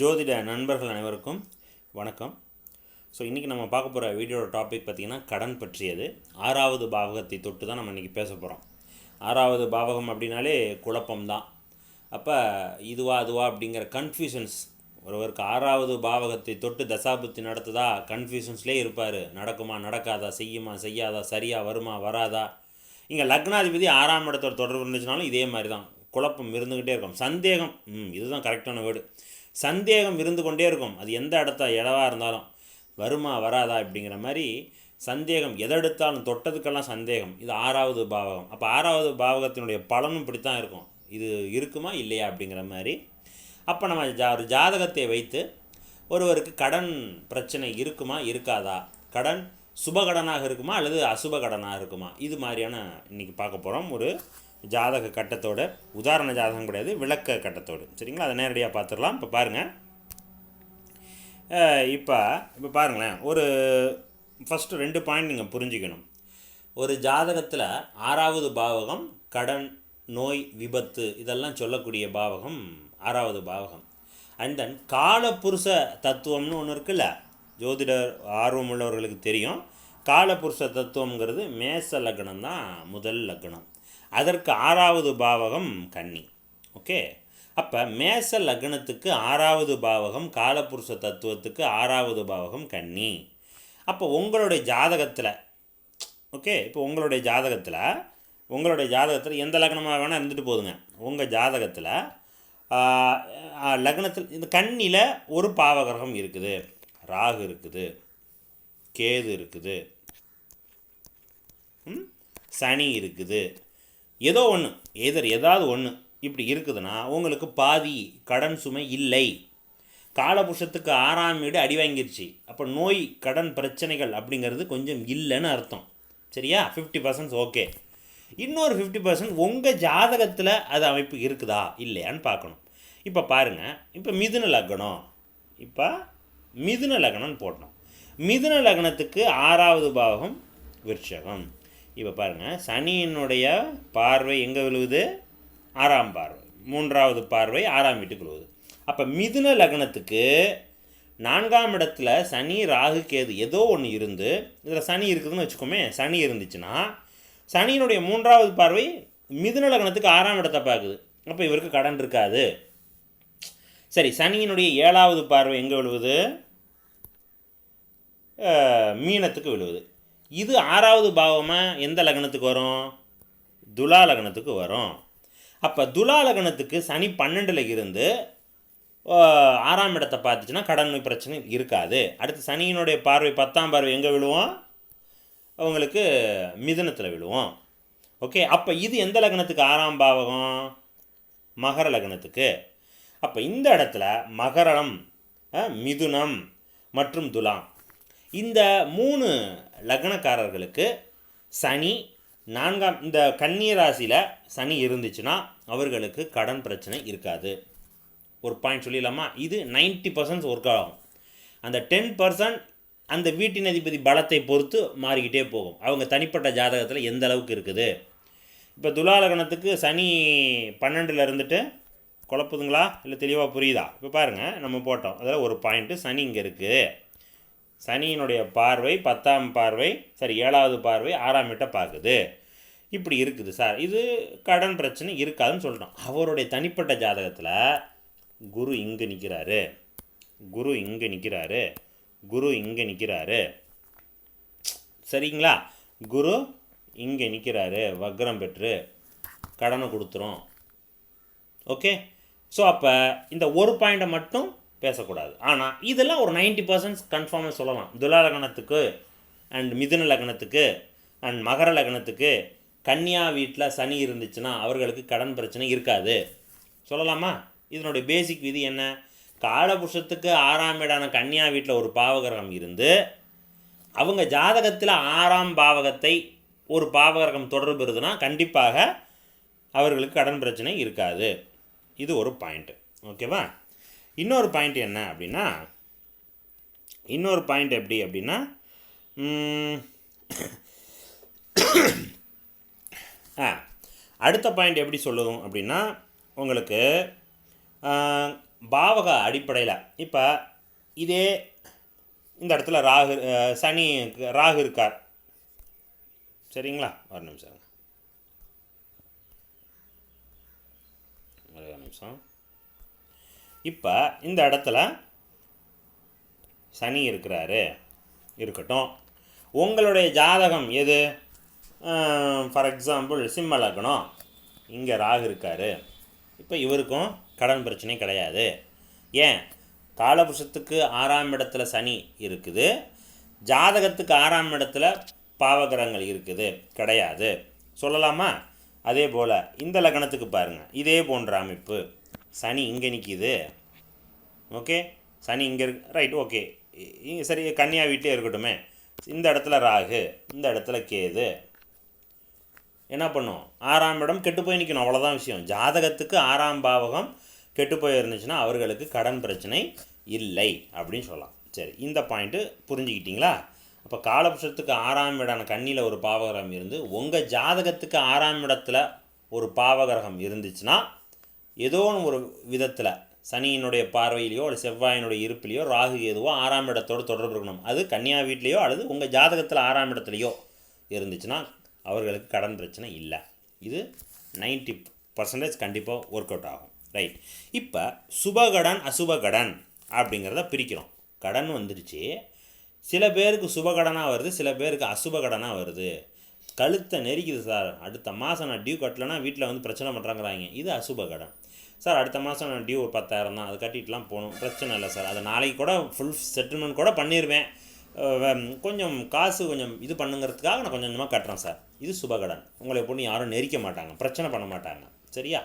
ஜோதிட நண்பர்கள் அனைவருக்கும் வணக்கம். ஸோ இன்றைக்கி நம்ம பார்க்க போகிற வீடியோட டாபிக் பார்த்திங்கன்னா கடன் பற்றியது. ஆறாவது பாவகத்தை தொட்டு தான் நம்ம இன்றைக்கி பேச போகிறோம் ஆறாவது பாவகம் அப்படின்னாலே குழப்பம்தான். அப்போ இதுவா அதுவா அப்படிங்கிற கன்ஃபியூஷன்ஸ் ஒருவருக்கு ஆறாவது பாவகத்தை தொட்டு தசாபுத்தி நடத்துதா? கன்ஃபியூஷன்ஸ்லேயே இருப்பார். நடக்குமா நடக்காதா? செய்யுமா செய்யாதா? சரியாக வருமா வராதா? இங்கே லக்னாதிபதி ஆறாம் இடத்தோட தொடர்பு இருந்துச்சுனாலும் இதே மாதிரி தான் குழப்பம் இருந்துக்கிட்டே இருக்கும். சந்தேகம். ம் இதுதான் கரெக்டான வேர்டு சந்தேகம் இருந்து கொண்டே இருக்கும். அது எந்த இடத்த இடவா இருந்தாலும். வருமா வராதா அப்படிங்கிற மாதிரி சந்தேகம் எதை எடுத்தாலும் தொட்டதுக்கெல்லாம் சந்தேகம். இது ஆறாவது பாவகம். அப்போ ஆறாவது பாவகத்தினுடைய பலனும் இப்படி தான் இருக்கும். இது இருக்குமா இல்லையா அப்படிங்கிற மாதிரி. அப்போ நம்ம ஜா ஒரு ஜாதகத்தை வைத்து ஒருவருக்கு கடன் பிரச்சனை இருக்குமா இருக்காதா? கடன் சுபகடனாக இருக்குமா அல்லது அசுபகடனாக இருக்குமா? இது மாதிரியான இன்றைக்கி பார்க்க போகிறோம் ஒரு ஜாதக கட்டத்தோட உதாரண ஜாதகம் கிடையாது விளக்க கட்டத்தோடு. சரிங்களா? அதை நேரடியாக பார்த்துடலாம். இப்போ பாருங்கள் இப்போ இப்போ பாருங்களேன். ஒரு ஃபஸ்ட்டு ரெண்டு பாயிண்ட் நீங்கள் புரிஞ்சுக்கணும். ஒரு ஜாதகத்தில் ஆறாவது பாவகம் கடன் நோய் விபத்து இதெல்லாம் சொல்லக்கூடிய பாவகம் ஆறாவது பாவகம். அண்ட் தென் காலப்புருஷ தத்துவம்னு ஒன்று இருக்குல்ல? ஜோதிடர் ஆர்வம் உள்ளவர்களுக்கு தெரியும். காலப்புருஷ தத்துவங்கிறது மேச லக்னம் தான் முதல் லக்னம். அதற்கு ஆறாவது பாவகம் கன்னி. ஓகே அப்போ மேச லக்னத்துக்கு ஆறாவது பாவகம் காலபுருஷ தத்துவத்துக்கு ஆறாவது பாவகம் கன்னி. அப்போ உங்களுடைய ஜாதகத்தில் ஓகே இப்போ உங்களுடைய ஜாதகத்தில் உங்களுடைய ஜாதகத்தில் எந்த லக்னமாக வேணால் இருந்துட்டு போதுங்க. உங்கள் ஜாதகத்தில் லக்னத்தில் இந்த கண்ணியில் ஒரு பாவகிரகம் இருக்குது. ராகு இருக்குது. கேது இருக்குது. சனி இருக்குது. ஏதோ ஒன்று எதர் ஏதாவது ஒன்று இப்படி இருக்குதுன்னா உங்களுக்கு பாதி கடன் சுமை இல்லை. காலபுருஷத்துக்கு ஆறாம் வீடு அடி வாங்கிருச்சு. அப்போ நோய் கடன் பிரச்சனைகள் அப்படிங்கிறது கொஞ்சம் இல்லைன்னு அர்த்தம். சரியா? ஃபிஃப்டி பர்சன்ட் ஓகே இன்னொரு ஃபிஃப்டி பர்சன்ட் உங்கள் ஜாதகத்தில் அது அமைப்பு இருக்குதா? இல்லையான்னு பார்க்கணும். இப்போ பாருங்கள் இப்போ மிதுன லக்னம். இப்போ மிதுன லக்னம்னு போடணும். மிதுன லக்னத்துக்கு ஆறாவது பாவகம் விருட்சகம் இப்போ பாருங்கள் சனியினுடைய பார்வை எங்கே விழுவுது? ஆறாம் பார்வை. மூன்றாவது பார்வை ஆறாம் வீட்டுக்கு விழுவுது. அப்போ மிதுன லக்னத்துக்கு நான்காம் இடத்துல சனி ராகு கேது ஏதோ ஒன்று இருந்து இதில் சனி இருக்குதுன்னு வச்சுக்கோமே சனி இருந்துச்சுன்னா சனியினுடைய மூன்றாவது பார்வை மிதுன லக்னத்துக்கு ஆறாம் இடத்தை பார்க்குது. அப்போ இவருக்கு கடன் இருக்காது. சரி சனியினுடைய ஏழாவது பார்வை எங்கே விழுவுது? மீனத்துக்கு விழுவுது. இது ஆறாவது பாவமாக எந்த லக்னத்துக்கு வரும்? துலா லக்னத்துக்கு வரும். அப்போ துலா லக்னத்துக்கு சனி பன்னெண்டில் இருந்து ஆறாம் இடத்தை பார்த்துச்சுன்னா கடன் பிரச்சனை இருக்காது. அடுத்து சனியினுடைய பார்வை பத்தாம் பார்வை எங்கே விழுவோம்? அவங்களுக்கு மிதுனத்தில் விழுவோம். ஓகே அப்போ இது எந்த லக்னத்துக்கு? ஆறாம் பாவகம் மகர லக்னத்துக்கு. அப்போ இந்த இடத்துல மகரம் மிதுனம் மற்றும் துலாம். இந்த மூணு லக்னக்காரர்களுக்கு சனி நான்காம் இந்த கன்னிய ராசியில் சனி இருந்துச்சுன்னா அவர்களுக்கு கடன் பிரச்சனை இருக்காது. ஒரு பாயிண்ட் சொல்லிடலாமா? இது 90% பர்சன்ட் ஒர்க் ஆகும். அந்த டென் பர்சன்ட் அந்த வீட்டின் அதிபதி பலத்தை பொறுத்து மாறிக்கிட்டே போகும். அவங்க தனிப்பட்ட ஜாதகத்தில் எந்த அளவுக்கு இருக்குது? இப்போ துலா லக்னத்துக்கு சனி பன்னெண்டில் இருந்துட்டு குழப்புதுங்களா? இல்லை தெளிவாக புரியுதா? இப்போ பாருங்கள் நம்ம போட்டோம். அதில் ஒரு பாயிண்ட்டு சனி இங்கே இருக்குது சனியினுடைய பார்வை பத்தாம் பார்வை சரி ஏழாவது பார்வை ஆறாம் வீட்டை பார்க்குது. இப்படி இருக்குது சார். இது கடன் பிரச்சனை இருக்காதுன்னு சொல்கிறோம் அவருடைய தனிப்பட்ட ஜாதகத்தில் குரு இங்கே நிற்கிறாரு குரு இங்கே நிற்கிறாரு குரு இங்கே நிற்கிறாரு சரிங்களா? குரு இங்கே நிற்கிறாரு வக்ரம் பெற்று கடனை கொடுத்துரும். ஓகே? ஸோ அப்போ இந்த ஒரு பாயிண்ட்டை மட்டும் பேசக்கூடாது. ஆனால் இதெல்லாம் ஒரு 90% பர்சன்ட் கன்ஃபார்மாக சொல்லலாம். துலா லக்னத்துக்கு அண்ட் மிதுன லக்னத்துக்கு அண்ட் மகர லக்னத்துக்கு கன்னியா வீட்டில் சனி இருந்துச்சுன்னா அவர்களுக்கு கடன் பிரச்சனை இருக்காது. சொல்லலாமா? இதனுடைய பேசிக் விதி என்ன? காலபுருஷத்துக்கு ஆறாம் வீடான கன்னியா வீட்டில் ஒரு பாவகிரகம் இருந்து அவங்க ஜாதகத்தில் ஆறாம் பாவகத்தை ஒரு பாவகிரகம் தொடர்பு இருந்ததுன்னா கண்டிப்பாக அவர்களுக்கு கடன் பிரச்சனை இருக்காது. இது ஒரு பாயிண்ட்டு ஓகேவா இன்னொரு பாயிண்ட் என்ன அப்படின்னா இன்னொரு பாயிண்ட் எப்படி அப்படின்னா ஆ அடுத்த பாயிண்ட் எப்படி சொல்லுவோம் அப்படின்னா உங்களுக்கு பாவக அடிப்படையில் இப்போ இதே இந்த இடத்துல ராகு சனி ராகு இருக்கார். சரிங்களா? ஒரு நிமிஷம். ஒரு நிமிஷம். இப்போ இந்த இடத்துல சனி இருக்கிறாரு. இருக்கட்டும். உங்களுடைய ஜாதகம் எது? ஃபார் எக்ஸாம்பிள் சிம்ம லக்னம். இங்கே ராகு இருக்காரு. இப்போ இவருக்கும் கடன் பிரச்சனை கிடையாது. ஏன்? காலபுருஷத்துக்கு ஆறாம் இடத்துல சனி இருக்குது. ஜாதகத்துக்கு ஆறாம் இடத்துல பாவகிரகங்கள் இருக்குது. கிடையாது. சொல்லலாமா? அதே போல் இந்த லக்னத்துக்கு பாருங்கள் இதே போன்ற அமைப்பு. சனி இங்கே நிற்கிது ஓகே? சனி இங்கே இருக்கு. Right okay. இங்கே சரி கன்னியா வீட்டே இருக்கட்டுமே. இந்த இடத்துல ராகு இந்த இடத்துல கேது. என்ன பண்ணும்? ஆறாம் இடம் கெட்டு போய் நிற்கணும் அவ்வளோதான் விஷயம். ஜாதகத்துக்கு ஆறாம் பாவகம் கெட்டு போய் இருந்துச்சுன்னா அவர்களுக்கு கடன் பிரச்சனை இல்லை அப்படின்னு சொல்லலாம். சரி இந்த பாயிண்ட்டு புரிஞ்சுக்கிட்டீங்களா? அப்போ காலபுஷத்துக்கு ஆறாம் இடான கண்ணியில் ஒரு பாவகிரகம் இருந்து உங்கள் ஜாதகத்துக்கு ஆறாம் இடத்துல ஒரு பாவகிரகம் இருந்துச்சுன்னா ஏதோ ஒரு விதத்தில் சனியினுடைய பார்வையிலையோ அல்லது செவ்வாயினுடைய இருப்பிலையோ ராகு எதுவோ ஆறாம் இடத்தோடு தொடர்பு இருக்கணும். அது கன்னியா வீட்லேயோ அல்லது உங்கள் ஜாதகத்தில் ஆறாம் இடத்துலையோ இருந்துச்சுன்னா அவர்களுக்கு கடன் பிரச்சனை இல்லை. இது 90% பர்சன்டேஜ் கண்டிப்பாக ஒர்க் அவுட் ஆகும். ரைட் இப்போ சுபகடன் அசுபகடன் அப்படிங்கிறத பிரிக்கிறோம். கடன் வந்துருச்சு. சில பேருக்கு சுபகடனாக வருது சில பேருக்கு அசுபகடனாக வருது. கழுத்தை நெரிக்குது சார். அடுத்த மாதம் நான் டியூ கட்டலைன்னா வீட்டில் வந்து பிரச்சனை பண்ணுறாங்கிறாங்க இது அசுபகடன். சார் அடுத்த மாதம் நான் டியூ ஒரு பத்தாயிரம் தான். அது கட்டிட்டுலாம் போகணும். பிரச்சனை இல்லை சார். அதை நாளைக்கு கூட ஃபுல் செட்டில்மெண்ட் கூட பண்ணிடுவேன் கொஞ்சம் காசு கொஞ்சம் இது பண்ணுங்கிறதுக்காக நான் கொஞ்சம் கொஞ்சமாக கட்டுறேன் சார். இது சுபகடன். உங்களை பொண்ணு யாரும் நெரிக்க மாட்டாங்க. பிரச்சனை பண்ண மாட்டாங்க. சரியா?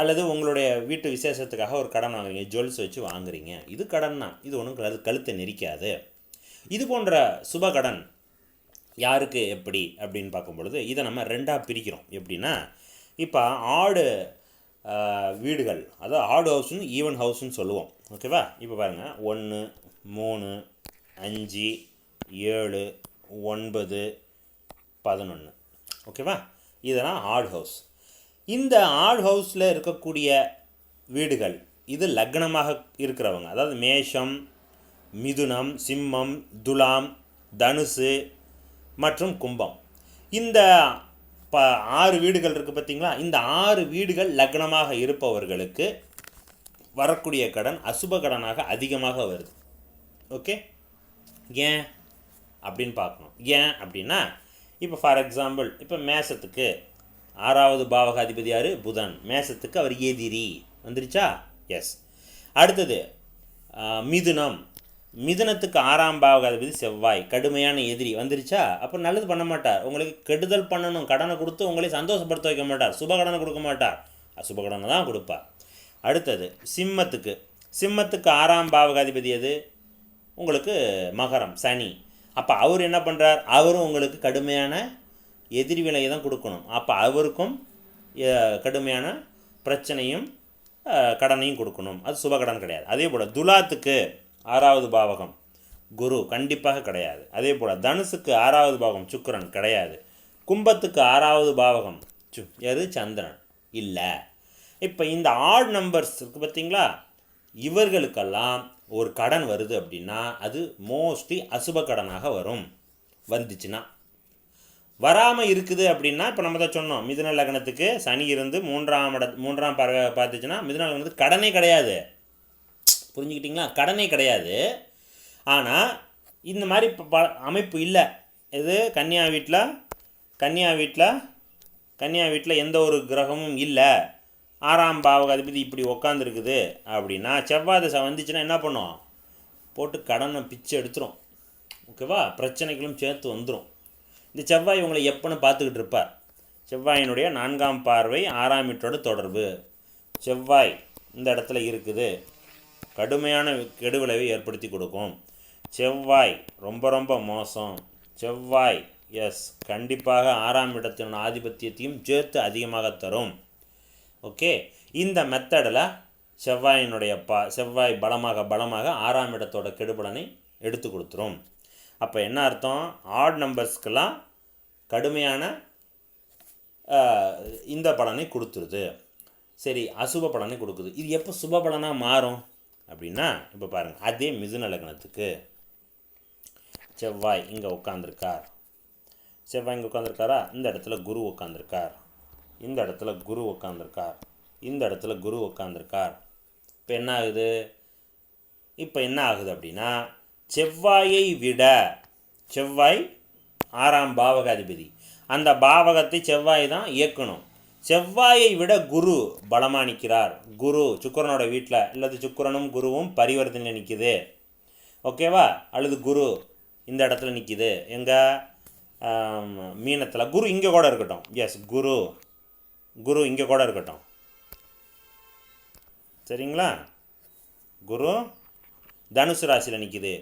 அல்லது உங்களுடைய வீட்டு விசேஷத்துக்காக ஒரு கடன் வாங்குறீங்க. ஜுவல்ஸ் வச்சு வாங்குறீங்க. இது கடன் தான். இது ஒன்றும் அது கழுத்தை நெரிக்காது. இது போன்ற சுபகடன் யாருக்கு எப்படி அப்படின்னு பார்க்கும் பொழுது இதை நம்ம ரெண்டாக பிரிக்கிறோம். எப்படின்னா இப்போ ஆடு வீடுகள். அதாவது ஆடு ஹவுஸ்னு ஈவன் ஹவுஸ்னு சொல்லுவோம். ஓகேவா இப்போ பாருங்கள் ஒன்று மூணு அஞ்சு ஏழு ஒன்பது பதினொன்று ஓகேவா இதெல்லாம் ஆட் ஹவுஸ் இந்த ஆட் ஹவுஸில் இருக்கக்கூடிய வீடுகள் இது லக்னமாக இருக்கிறவங்க. அதாவது மேஷம் மிதுனம் சிம்மம் துலாம் தனுசு மற்றும் கும்பம். இந்த ப ஆறு வீடுகள் இருக்குது பார்த்தீங்களா இந்த ஆறு வீடுகள் லக்னமாக இருப்பவர்களுக்கு வரக்கூடிய கடன் அசுப கடனாக அதிகமாக வருது. ஓகே? ஏன் அப்படின்னு பார்க்கணும். ஏன் அப்படின்னா இப்போ ஃபார் எக்ஸாம்பிள் இப்போ மேசத்துக்கு ஆறாவது பாவகாதிபதி யார்? புதன். மேசத்துக்கு அவர் எதிரி வந்துருச்சா? எஸ் அடுத்தது மிதுனம். மிதுனத்துக்கு ஆறாம் பாவகாதிபதி செவ்வாய் கடுமையான எதிரி. வந்துருச்சா? அப்போ நல்லது பண்ண மாட்டார். உங்களுக்கு கெடுதல் பண்ணணும் கடனை கொடுத்து உங்களை சந்தோஷப்படுத்த வைக்க மாட்டார். சுப கடனை கொடுக்க மாட்டார். அசுப கடனை தான் கொடுப்பார். அடுத்தது சிம்மத்துக்கு. சிம்மத்துக்கு ஆறாம் பாவகாதிபதி எது? உங்களுக்கு மகரம் சனி. அப்போ அவர் என்ன பண்ணுறார் அவரும் உங்களுக்கு கடுமையான எதிரி விலையை தான் கொடுக்கணும். அப்போ அவருக்கும் கடுமையான பிரச்சனையும் கடனையும் கொடுக்கணும். அது சுபகடன் கிடையாது. அதே போல் துலாத்துக்கு. ஆறாவது பாவகம். குரு கண்டிப்பாக கிடையாது. அதே போல் தனுசுக்கு ஆறாவது பாவகம் சுக்கரன் கிடையாது. கும்பத்துக்கு ஆறாவது பாவகம் சு எது? சந்திரன். இல்லை. இப்போ இந்த ஆட் நம்பர்ஸ் இருக்குது பார்த்தீங்களா இவர்களுக்கெல்லாம் ஒரு கடன் வருது அப்படின்னா அது மோஸ்ட்லி அசுப கடனாக வரும். வந்துச்சுன்னா. வராமல் இருக்குது அப்படின்னா இப்போ நம்ம தான் சொன்னோம். மிதுன லக்னத்துக்கு சனி இருந்து மூன்றாம் இட மூன்றாம் பார்வை பார்த்துச்சுன்னா மிதுன லக்னத்துக்கு கடனே கிடையாது. புரிஞ்சுக்கிட்டிங்களா? கடனே கிடையாது. ஆனால் இந்த மாதிரி ப- ப- அமைப்பு இல்லை. இது கன்னியா வீட்டில் கன்னியா வீட்டில் கன்னியா வீட்டில் எந்த ஒரு கிரகமும் இல்லை. ஆறாம் பாவக அதிபதி இப்படி உக்காந்துருக்குது அப்படின்னா செவ்வாய் தசை வந்துச்சுன்னா என்ன பண்ணும்? போட்டு கடனை பிச்சை எடுத்துரும். ஓகேவா பிரச்சனைகளும் சேர்த்து வந்துடும் இந்த செவ்வாய் உங்களை எப்போன்னு பார்த்துக்கிட்டு இருப்பார். செவ்வாயினுடைய நான்காம் பார்வை ஆறாம் வீட்டோட தொடர்பு. செவ்வாய் இந்த இடத்துல இருக்குது. கடுமையான கெடுவிளைவை ஏற்படுத்தி கொடுக்கும். செவ்வாய் ரொம்ப ரொம்ப மோசம். செவ்வாய் எஸ் கண்டிப்பாக ஆறாம் இடத்தின் ஆதிபத்தியத்தையும் சேர்த்து அதிகமாக தரும். ஓகே இந்த மெத்தடில் செவ்வாயினுடைய பா செவ்வாய் பலமாக பலமாக ஆறாம் இடத்தோட கெடுபலனை எடுத்து கொடுத்துரும். அப்போ என்ன அர்த்தம்? ஆட் நம்பர்ஸ்க்கெல்லாம் கடுமையான இந்த பலனை கொடுத்துருது. சரி அசுப பலனை கொடுக்குது. இது எப்போ சுப பலனாக மாறும்? அப்படின்னா இப்போ பாருங்கள் அதே மிதுன லக்னத்துக்கு செவ்வாய் இங்கே உட்காந்துருக்கார் செவ்வாய் இங்கே உட்காந்துருக்காரா இந்த இடத்துல குரு உட்காந்துருக்கார் இந்த இடத்துல குரு உட்காந்துருக்கார் இந்த இடத்துல குரு உட்காந்துருக்கார் இப்போ என்ன ஆகுது? இப்போ என்ன ஆகுது அப்படின்னா செவ்வாயை விட செவ்வாய் ஆறாம் பாவகாதிபதி. அந்த பாவகத்தை செவ்வாய் தான் இயக்கணும். செவ்வாயை விட குரு பலமாக நிற்கிறார் குரு சுக்கிரனோட வீட்டில் அல்லது சுக்கிரனும் குருவும் பரிவர்த்தனை நிற்கிது ஓகேவா அல்லது குரு இந்த இடத்துல நிற்கிது எங்கள் மீனத்தில். குரு இங்கே கூட இருக்கட்டும். எஸ் குரு. குரு இங்கே கூட இருக்கட்டும். சரிங்களா? குரு தனுசு ராசியில் நிற்கிது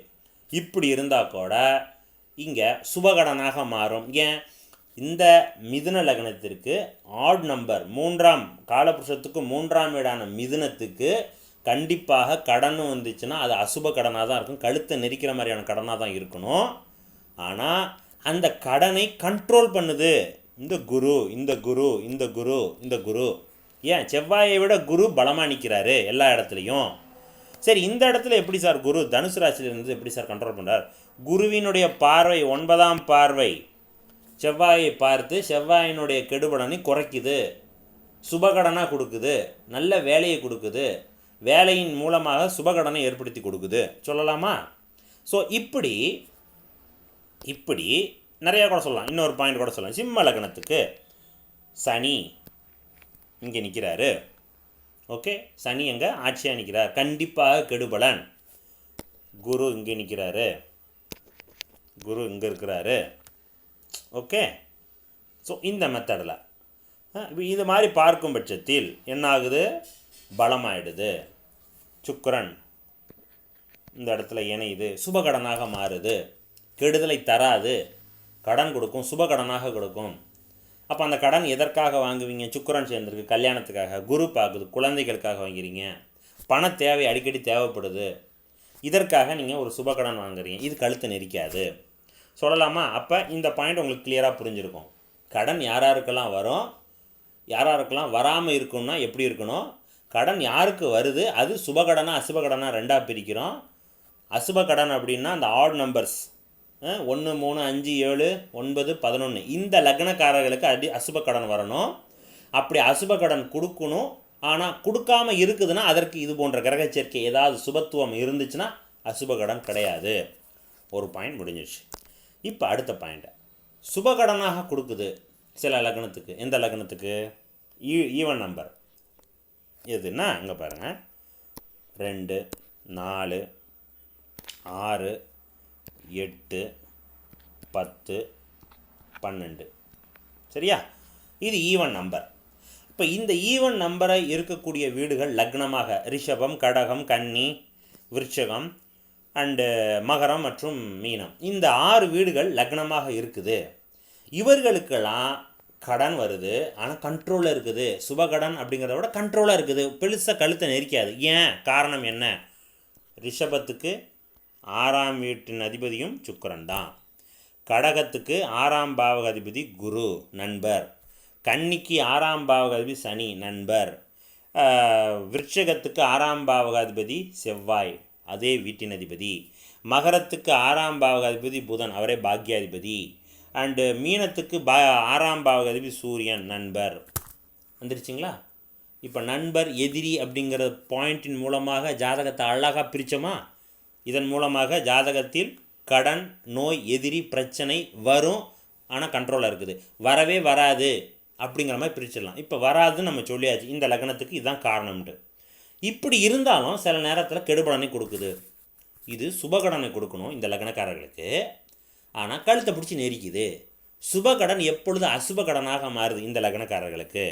இப்படி இருந்தால் கூட இங்கே சுபகடனாக மாறும். ஏன்? இந்த மிதுன லக்னத்திற்கு ஆட் நம்பர் மூன்றாம் காலபுருஷத்துக்கு மூன்றாம் வீடான மிதுனத்துக்கு கண்டிப்பாக கடன் வந்துச்சுன்னா அது அசுப கடனாக தான் இருக்கும். கழுத்தை நெரிக்கிற மாதிரியான கடனாக தான் இருக்கணும். ஆனால் அந்த கடனை கண்ட்ரோல் பண்ணுது. இந்த குரு இந்த குரு இந்த குரு இந்த குரு. ஏன்? செவ்வாயை விட குரு பலமாக நிற்கிறாரு எல்லா இடத்துலையும். சரி இந்த இடத்துல எப்படி சார் குரு? தனுசு ராசியிலிருந்து எப்படி சார் கண்ட்ரோல் பண்ணுறார் குருவினுடைய பார்வை ஒன்பதாம் பார்வை. செவ்வாயை பார்த்து செவ்வாயினுடைய கெடுபடனை குறைக்குது. சுபகடனாக கொடுக்குது. நல்ல வேலையை கொடுக்குது. வேலையின் மூலமாக சுபகடனை ஏற்படுத்தி கொடுக்குது. சொல்லலாமா? ஸோ இப்படி இப்படி நிறையா கூட சொல்லலாம். இன்னொரு பாயிண்ட் கூட சொல்லலாம். சிம்ம லக்னத்துக்கு சனி இங்கே நிற்கிறாரு ஓகே சனி எங்கே? ஆட்சியாக நிற்கிறார் கண்டிப்பாக கெடுபலன். குரு இங்கே நிற்கிறாரு குரு இங்கே இருக்கிறாரு. ஓகே ஸோ இந்த மெத்தடில் இப்போ இது மாதிரி பார்க்கும் பட்சத்தில் என்ன ஆகுது பலமாயிடுது. சுக்கரன் இந்த இடத்துல இணையுது. சுபகடனாக மாறுது. கெடுதலை தராது. கடன் கொடுக்கும். சுபகடனாக கொடுக்கும். அப்போ அந்த கடன் எதற்காக வாங்குவீங்க? சுக்கிரன் சேர்ந்துருக்கு. கல்யாணத்துக்காக. குரு பார்க்குது குழந்தைகளுக்காக வாங்குறீங்க. பண தேவை அடிக்கடி தேவைப்படுது. இதற்காக நீங்கள் ஒரு சுபகடன் வாங்குறீங்க. இது கழுத்து நெரிக்காது. சொல்லலாமா? அப்போ இந்த பாயிண்ட் உங்களுக்கு கிளியராக புரிஞ்சிருக்கும். கடன் யார் யாருக்கெல்லாம் வரும்? யார் யாருக்கெல்லாம் வராமல் இருக்கணும்னா எப்படி இருக்கணும்? கடன் யாருக்கு வருது? அது சுபகடனாக அசுபகடனாக ரெண்டாக பிரிக்கிறோம். அசுப கடன் அப்படின்னா அந்த ஆட் நம்பர்ஸ் ஒன்று மூணு அஞ்சு ஏழு ஒன்பது பதினொன்று இந்த லக்னக்காரர்களுக்கு அடி அசுப கடன் வரணும். அப்படி அசுப கடன் கொடுக்கணும். ஆனால் கொடுக்காம இருக்குதுன்னா அதற்கு இது போன்ற கிரக சேர்க்கை ஏதாவது சுபத்துவம் இருந்துச்சுன்னா அசுப கடன் கிடையாது. ஒரு பாயிண்ட் முடிஞ்சிடுச்சு இப்போ அடுத்த பாயிண்ட் சுபகடனாக கொடுக்குது சில லக்னத்துக்கு. எந்த லக்னத்துக்கு? ஈ ஈவன் நம்பர் எதுன்னா இங்கே பாருங்கள் ரெண்டு நாலு ஆறு எட்டு பத்து பன்னெண்டு. சரியா? இது ஈவன் நம்பர் இப்போ இந்த ஈவன் நம்பரை இருக்கக்கூடிய வீடுகள் லக்னமாக. ரிஷபம் கடகம் கன்னி விருட்சகம் அண்டு uh, மகரம் மற்றும் மீனம். இந்த ஆறு வீடுகள் லக்னமாக இருக்குது. இவர்களுக்கெல்லாம் கடன் வருது. ஆனால் கண்ட்ரோலில் இருக்குது. சுபகடன் அப்படிங்கிறத விட கண்ட்ரோலாக இருக்குது. பெருசாக கழுத்தை நெரிக்காது. ஏன்? காரணம் என்ன? ரிஷபத்துக்கு ஆறாம் வீட்டின் அதிபதியும் சுக்கரன் தான். கடகத்துக்கு ஆறாம் பாவக அதிபதி குரு நண்பர். கன்னிக்கு ஆறாம் பாவக அதிபதி சனி நண்பர். விருட்சகத்துக்கு ஆறாம் பாவக அதிபதி செவ்வாய். அதே வீட்டின் அதிபதி. மகரத்துக்கு ஆறாம் பாவக அதிபதி புதன் அவரே பாக்யாதிபதி. அண்டு மீனத்துக்கு பா ஆறாம் பாவக அதிபதி சூரியன் நண்பர். வந்துருச்சுங்களா? இப்போ நண்பர் எதிரி அப்படிங்கிற பாயிண்டின் மூலமாக ஜாதகத்தை அழகாக பிரித்தோமா இதன் மூலமாக ஜாதகத்தில் கடன் நோய் எதிரி பிரச்சனை வரும். ஆனால் கண்ட்ரோலாக இருக்குது. வரவே வராது அப்படிங்கிற மாதிரி பிரிச்சிடலாம். இப்போ வராதுன்னு நம்ம சொல்லியாச்சு. இந்த லக்னத்துக்கு இதுதான் காரணம்ட்டு இப்படி இருந்தாலும் சில நேரத்தில் கெடுபடனை கொடுக்குது. இது சுபகடனை கொடுக்கணும் இந்த லக்னக்காரர்களுக்கு. ஆனால் கழுத்தை பிடிச்சி நெரிக்குது. சுபகடன் எப்பொழுது அசுபகடனாக மாறுது இந்த லக்னக்காரர்களுக்கு?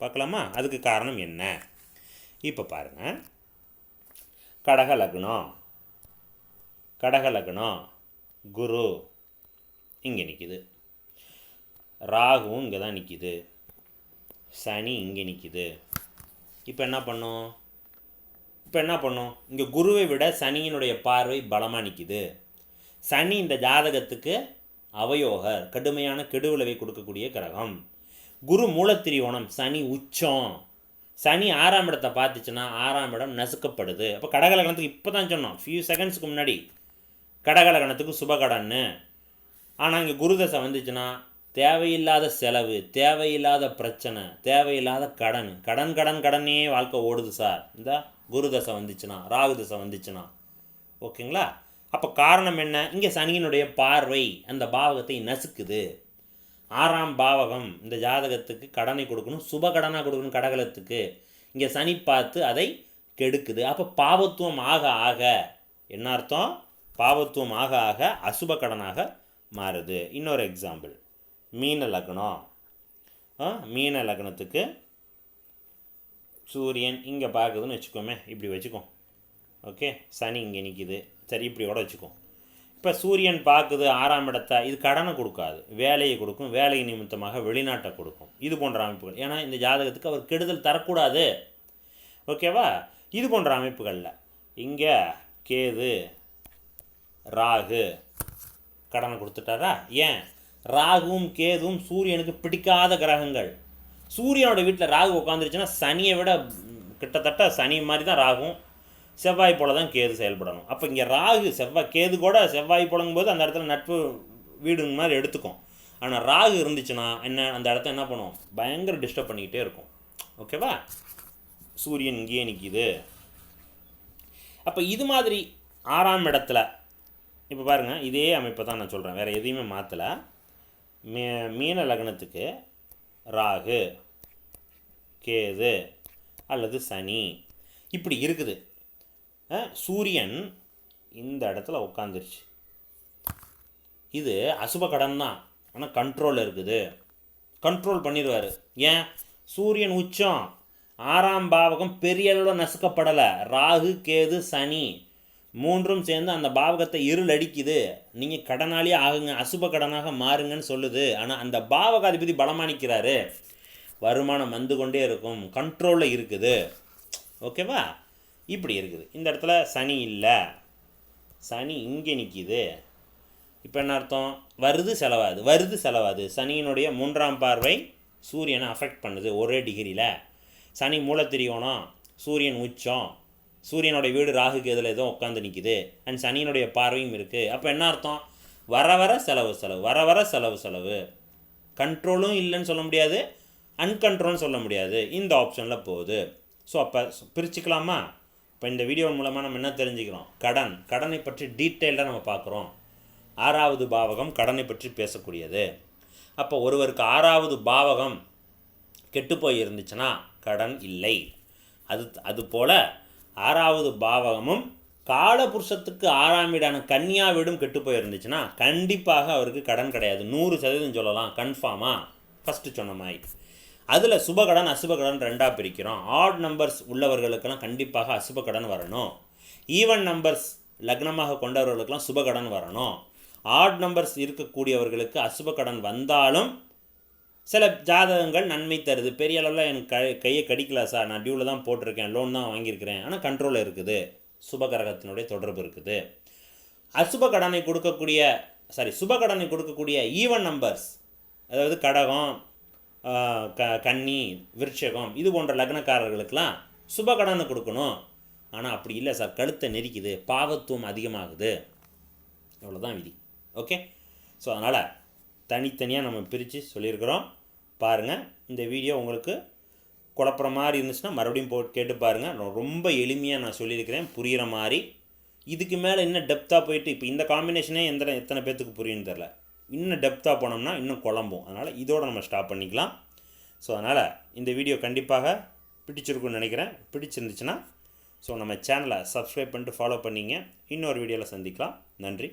பார்க்கலாமா? அதுக்கு காரணம் என்ன? இப்போ பாருங்கள் கடக லக்னம். கடக லக்னம். குரு இங்கே நிற்கிது ராகுவும் இங்கே தான் நிற்கிது சனி இங்கே நிற்கிது இப்போ என்ன பண்ணும்? இப்போ என்ன பண்ணும்? இங்கே குருவை விட சனியினுடைய பார்வை பலமாக நிற்கிது சனி இந்த ஜாதகத்துக்கு அவயோகர் கடுமையான கெடு விளைவை கொடுக்கக்கூடிய கிரகம். குரு மூலத்திரியோணம் சனி உச்சம். சனி ஆறாம் இடத்தை பார்த்துச்சுன்னா ஆறாம் இடம் நசுக்கப்படுது. அப்போ கடகலகணத்துக்கு இப்போ தான் சொன்னோம் ஃபியூ செகண்ட்ஸ்க்கு முன்னாடி. கடகலகணத்துக்கு சுபகடன்னு. ஆனால் இங்கே குருதசை வந்துச்சுன்னா தேவையில்லாத செலவு தேவையில்லாத பிரச்சனை தேவையில்லாத கடன். கடன் கடன் கடனே வாழ்க்கை ஓடுது சார். இந்த குருதசை வந்துச்சுன்னா ராகு தசை வந்துச்சுன்னா. ஓகேங்களா? அப்போ காரணம் என்ன? இங்கே சனியினுடைய பார்வை அந்த பாவகத்தை நசுக்குது. ஆறாம் பாவகம் இந்த ஜாதகத்துக்கு கடனை கொடுக்கணும் சுப கடனாக கொடுக்கணும் கடகலத்துக்கு. இங்கே சனி பார்த்து அதை கெடுக்குது. அப்போ பாவத்துவம் ஆக ஆக என்ன அர்த்தம்? பாவத்துவம் ஆக ஆக அசுப கடனாக மாறுது. இன்னொரு எக்ஸாம்பிள் மீன லக்னம். ஆ, மீன லக்னத்துக்கு சூரியன் இங்கே பார்க்குதுன்னு வச்சுக்கோமே. இப்படி வச்சுக்கோ ஓகே சனி இங்கே நிற்கிது சரி இப்படி கூட இப்போ சூரியன் பார்க்குது ஆறாம் இடத்தை இது கடனை கொடுக்காது. வேலையை கொடுக்கும். வேலை நிமித்தமாக வெளிநாட்டை கொடுக்கும். இது போன்ற அமைப்புகள். ஏன்னா இந்த ஜாதகத்துக்கு அவர் கெடுதல் தரக்கூடாது. ஓகேவா இது போன்ற அமைப்புகளில். இங்கே கேது ராகு கடனை கொடுத்துட்டாரா? ஏன்? ராகுவும் கேதுவும் சூரியனுக்கு பிடிக்காத கிரகங்கள். சூரியனோட வீட்டில் ராகு உட்காந்துருச்சுன்னா சனியை விட கிட்டத்தட்ட சனி மாதிரி தான் ராகும். செவ்வாய் போல தான் கேது செயல்படணும். அப்போ இங்கே ராகு செவ்வாய் கேது கூட செவ்வாய் போது அந்த இடத்துல நட்பு வீடுங்க மாதிரி எடுத்துக்கும். ஆனால் ராகு இருந்துச்சுன்னா என்ன அந்த இடத்த என்ன பண்ணும்? பயங்கர டிஸ்டர்ப் பண்ணிக்கிட்டே இருக்கும். ஓகேவா சூரியன் இங்கேயே நிற்கிது அப்போ இது மாதிரி ஆறாம் இடத்துல இப்போ பாருங்கள் இதே அமைப்பை தான் நான் சொல்கிறேன் வேறு எதையுமே மாற்றலை மீ மீன லக்னத்துக்கு ராகு கேது அல்லது சனி. இப்படி இருக்குது. சூரியன் இந்த இடத்துல உட்காந்துருச்சு இது அசுப கடன் தான் ஆனால் கண்ட்ரோல் இருக்குது. கண்ட்ரோல் பண்ணிடுவார். ஏன்? சூரியன் உச்சம். ஆறாம் பாவகம் பெரிய அளவில் நசுக்கப்படலை. ராகு கேது சனி. மூன்றும் சேர்ந்து அந்த பாவகத்தை இருள் அடிக்குது. நீங்கள் கடனாலேயே ஆகுங்க அசுப கடனாக மாறுங்கன்னு சொல்லுது. ஆனால் அந்த பாவகாதிபதி பலமானிக்கிறாரு. வருமானம் வந்து கொண்டே இருக்கும் கண்ட்ரோலில் இருக்குது. ஓகேவா? இப்படி இருக்குது. இந்த இடத்துல சனி இல்லை. சனி இங்கே நிற்கிது இப்போ என்ன அர்த்தம்? வருது செலவாது வருது செலவாது சனியினுடைய மூன்றாம் பார்வை சூரியனை அஃபெக்ட் பண்ணுது. ஒரே டிகிரியில் சனி மூலத்திரியோணம் சூரியன் உச்சம். சூரியனுடைய வீடு ராகு எதில் எதுவும் உட்காந்து நிற்கிது அண்ட் சனியினுடைய பார்வையும் இருக்குது அப்போ என்ன அர்த்தம்? வர வர செலவு செலவு வர வர செலவு செலவு. கண்ட்ரோலும் இல்லைன்னு சொல்ல முடியாது அன்கண்ட்ரோல்னு சொல்ல முடியாது. இந்த ஆப்ஷனில் போகுது. ஸோ அப்போ பிரிச்சுக்கலாமா? இப்போ இந்த வீடியோ மூலமாக நம்ம என்ன தெரிஞ்சுக்கிறோம்? கடன். கடனை பற்றி டீட்டெயில்டாக நம்ம பார்க்குறோம். ஆறாவது பாவகம் கடனை பற்றி பேசக்கூடியது. அப்போ ஒருவருக்கு ஆறாவது பாவகம் கெட்டு போய் இருந்துச்சுன்னா கடன் இல்லை. அது அது போல் ஆறாவது பாவகமும் காலபுருஷத்துக்கு ஆறாம் வீடான கன்னியா வீடும் கெட்டு போயிருந்துச்சுன்னா கண்டிப்பாக அவருக்கு கடன் கிடையாது. நூறு சதவீதம் சொல்லலாம். கன்ஃபார்மாக ஃபஸ்ட்டு சொன்ன மாதிரி. அதில் சுபகடன் அசுபகடன் ரெண்டாக பிரிக்கிறோம். ஆட் நம்பர்ஸ் உள்ளவர்களுக்கெல்லாம் கண்டிப்பாக அசுபகடன் வரணும். ஈவன் நம்பர்ஸ் லக்னமாக கொண்டவர்களுக்கெல்லாம் சுபகடன் வரணும். ஆட் நம்பர்ஸ் இருக்கக்கூடியவர்களுக்கு அசுபகடன் வந்தாலும் சில ஜாதகங்கள் நன்மை தருது. பெரிய அளவில் எனக்கு க கையை கடிக்கல சார் நான் டியூவில் தான் போட்டிருக்கேன். லோன் தான் வாங்கியிருக்கிறேன். ஆனால் கண்ட்ரோலில் இருக்குது. சுபகரகத்தினுடைய தொடர்பு இருக்குது. அசுப கடனை கொடுக்கக்கூடிய சாரி சுப கடனை கொடுக்கக்கூடிய ஈவன் நம்பர்ஸ் அதாவது கடகம் க கன்னி விருட்சகம் இது போன்ற லக்னக்காரர்களுக்கெல்லாம் சுப கடனை கொடுக்கணும். ஆனால் அப்படி இல்லை சார் கழுத்தை நெரிக்குது. பாவத்துவம் அதிகமாகுது. இவ்வளோதான் விதி. ஓகே ஸோ அதனால் தனித்தனியாக நம்ம பிரித்து சொல்லியிருக்கிறோம். பாருங்கள் இந்த வீடியோ உங்களுக்கு குழப்புற மாதிரி இருந்துச்சுன்னா மறுபடியும் போட்டு கேட்டு பாருங்கள் ரொம்ப எளிமையாக நான் சொல்லியிருக்கிறேன். புரிகிற மாதிரி. இதுக்கு மேலே இன்னும் டெப்த்தாக போயிட்டு இப்போ இந்த காம்பினேஷனே எந்த எத்தனை பேர்த்துக்கு புரியும்னு தெரில இன்னும் டெப்த்தாக போனோம்னா இன்னும் குழம்பும். அதனால் இதோடு நம்ம ஸ்டாப் பண்ணிக்கலாம். ஸோ அதனால் இந்த வீடியோ கண்டிப்பாக பிடிச்சிருக்குன்னு நினைக்கிறேன். பிடிச்சிருந்துச்சுன்னா ஸோ நம்ம சேனலை சப்ஸ்கிரைப் பண்ணிட்டு ஃபாலோ பண்ணிங்க. இன்னொரு வீடியோவில் சந்திக்கலாம். நன்றி.